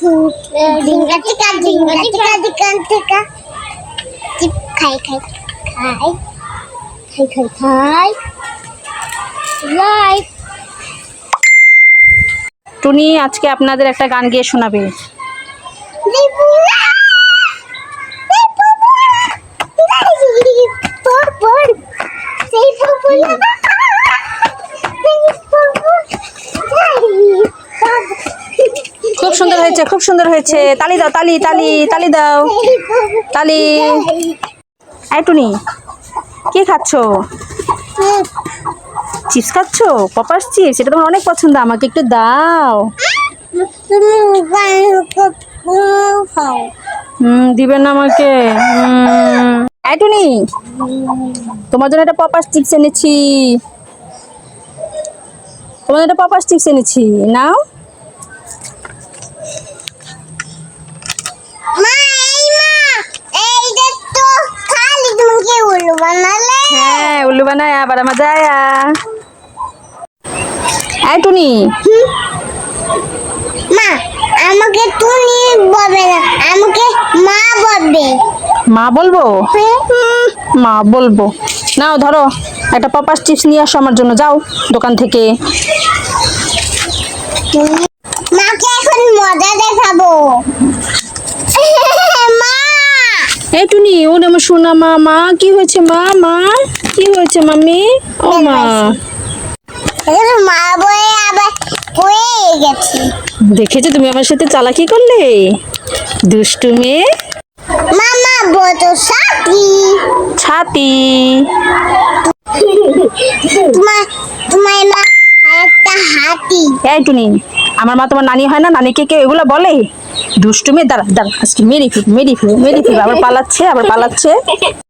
ডিঙ্গা টিকা ডিঙ্গা টিকা ডিঙ্গা টিকা চিপ খাই খাই খাই খাই খাই খাই লাইফ টুনি আজকে আপনাদের একটা গান গিয়ে শোনাবে। হয়েছে, খুব সুন্দর হয়েছে। তালি দাও, তালি তালি তালি দাও, তালি। এই টুনি, কি খাচ্ছো? চিপস খাচ্ছো? পপাস চিপস? এটা তোমার অনেক পছন্দ, আমাকে একটু দাও। হুম দিবেন না আমাকে। হুম। এই টুনি, তোমার জন্য একটা পপাস চিপস এনেছি। তোমার জন্য একটা পপাস চিপস এনেছি। নাও। বানায় আবার আমার যায়া এই টুনি। মা আমাকে তুমি বলবে না আমাকে মা বলবে। মা বলব? মা বলব। নাও ধরো একটা পপাস চিপস নিয়ে আসো আমার জন্য যাও দোকান থেকে। এই টুনি ও আমার সোনা মা মা কি হয়েছে মা মা? কি হয়েছে মামি ও মা। মা বয়ে আবার পড়ে গেছি। দেখেছ তুমি আমার সাথে চালাকি করলে? দুষ্টু মেয়ে। মামা বড় সাথী। ছাতি। তোমার এই টুনি, আমার মা তোমার নানি হয় না? নানিকে কেউ এগুলো বলে? দুষ্টুমি, দাঁড়া দাঁড়া, আজকে মেরি ফির মেরি ফিল মেরি ফির আবার পালাচ্ছে আবার পালাচ্ছে।